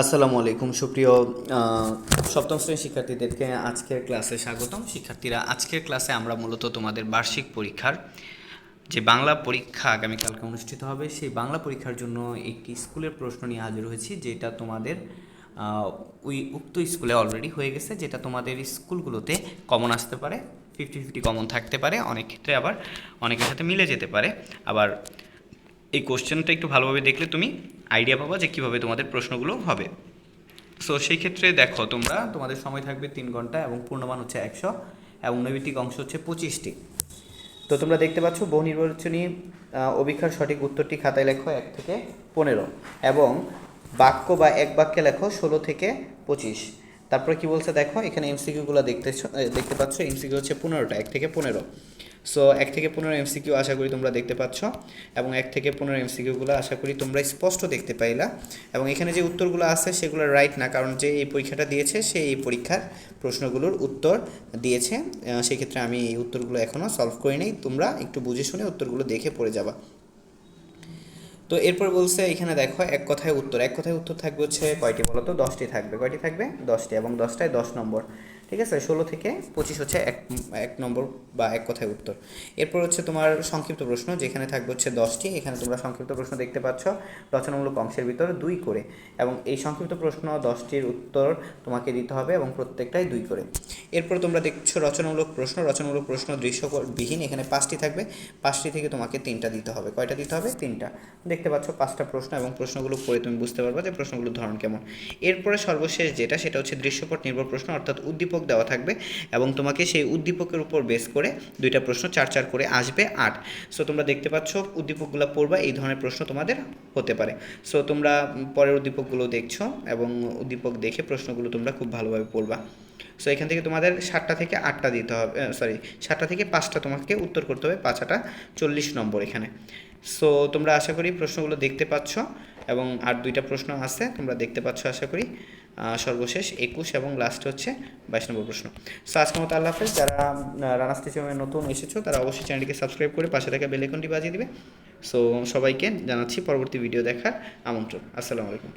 আসসালামু আলাইকুম, সুপ্রিয় সপ্তম শ্রেণির শিক্ষার্থীদেরকে আজকের ক্লাসে স্বাগতম। শিক্ষার্থীরা, আজকের ক্লাসে আমরা মূলত তোমাদের বার্ষিক পরীক্ষার যে বাংলা পরীক্ষা আগামীকালকে অনুষ্ঠিত হবে, সেই বাংলা পরীক্ষার জন্য একটি স্কুলের প্রশ্ন নিয়ে হাজির হয়েছি, যেটা তোমাদের ওই উক্ত স্কুলে অলরেডি হয়ে গেছে, যেটা তোমাদের স্কুলগুলোতে কমন আসতে পারে ফিফটি ফিফটি কমন থাকতে পারে, অনেক ক্ষেত্রে আবার অনেকের সাথে মিলে যেতে পারে। আবার এই কোশ্চেনটা একটু ভালোভাবে দেখলে তুমি আইডিয়া পাবা যে কীভাবে তোমাদের প্রশ্নগুলো হবে। সো সেই ক্ষেত্রে দেখো তোমরা, তোমাদের সময় থাকবে তিন ঘণ্টা এবং পূর্ণমান হচ্ছে একশো এবং নৈবিত্তিক অংশ হচ্ছে পঁচিশটি। তো তোমরা দেখতে পাচ্ছ, বহু নির্বাচনী অভিক্ষার সঠিক উত্তরটি খাতায় লেখো এক থেকে পনেরো এবং বাক্য বা এক বাক্যে লেখো ষোলো থেকে পঁচিশ। তারপরে কি বলছে, দেখো, এখানে এমসিকিউগুলো দেখতে দেখতে পাচ্ছ এমসিকিউ হচ্ছে পনেরোটা, এক থেকে পনেরো। সো এক থেকে পনেরো এমসিকিউ আশা করি তোমরা দেখতে পাচ্ছ, এবং এক থেকে পনেরো এমসিকিউগুলো আশা করি তোমরা স্পষ্ট দেখতে পাইলা। এবং এখানে যে উত্তরগুলো আছে, সেগুলো রাইট না, কারণ যে এই পরীক্ষাটা দিয়েছে, সে এই পরীক্ষার প্রশ্নগুলোর উত্তর দিয়েছে। সেক্ষেত্রে আমি এই উত্তরগুলো এখনও সলভ করি নাই, তোমরা একটু বুঝে শুনে উত্তরগুলো দেখে পড়ে যাবা। তো এরপর বলছে, এখানে দেখো, এক কথায় উত্তর। এক কথায় উত্তর থাকবে হচ্ছে কয়টি বলো তো দশটি থাকবে। কয়টি থাকবে? দশটি এবং দশটায় দশ নম্বর। ঠিক আছে? ষোলো থেকে পঁচিশ হচ্ছে এক এক নম্বর বা এক কথায় উত্তর। এরপর হচ্ছে তোমার সংক্ষিপ্ত প্রশ্ন, যেখানে থাকবে হচ্ছে দশটি। এখানে তোমরা সংক্ষিপ্ত প্রশ্ন দেখতে পাচ্ছ। রচনামূলক অংশের ভিতর দুই করে। এবং এই সংক্ষিপ্ত প্রশ্ন দশটির উত্তর তোমাকে দিতে হবে এবং প্রত্যেকটাই দুই করে। এরপর তোমরা দেখছ রচনামূলক প্রশ্ন। রচনামূলক প্রশ্ন দৃশ্যবিহীন এখানে পাঁচটি থাকবে। পাঁচটি থেকে তোমাকে তিনটা দিতে হবে। কয়টা দিতে হবে? তিনটা। দেখতে পাচ্ছ পাঁচটা প্রশ্ন এবং প্রশ্নগুলো পড়ে তুমি বুঝতে পারবে যে প্রশ্নগুলোর ধরন কেমন। এরপরে সর্বশেষ যেটা, সেটা হচ্ছে দৃশ্যপট নির্ভর প্রশ্ন, অর্থাৎ উদ্দীপক দেওয়া থাকবে এবং তোমাকে সেই উদ্দীপকের উপর বেস করে দুইটা প্রশ্ন চার চার করে আসবে আট। সো তোমরা দেখতে পাচ্ছ উদ্দীপকগুলো পড়বা, এই ধরনের প্রশ্ন তোমাদের হতে পারে। সো তোমরা পরের উদ্দীপকগুলো দেখছ এবং উদ্দীপক দেখে প্রশ্নগুলো তোমরা খুব ভালোভাবে পড়বা। সো এখান থেকে তোমাদের সাতটা থেকে আটটা দিতে হবে সরি সাতটা থেকে পাঁচটা তোমাকে উত্তর করতে হবে পাঁচটা চল্লিশ নম্বর এখানে। সো তোমরা আশা করি প্রশ্নগুলো দেখতে পাচ্ছ এবং আর দুইটা প্রশ্ন আছে, তোমরা দেখতে পাচ্ছ আশা করি। সর্বশেষ একুশ এবং লাস্ট হচ্ছে বাইশ নম্বর প্রশ্ন। সো আজকের মতো আল্লাহ হাফেজ। যারা রানা স্টেশনে নতুন এসেছ, তারা অবশ্যই চ্যানেলটিকে সাবস্ক্রাইব করে পাশে থাকা বেলেকনটি বাজিয়ে দিবে। সো সবাইকে জানাচ্ছি পরবর্তী ভিডিও দেখার আমন্ত্রণ। আসসালামু আলাইকুম।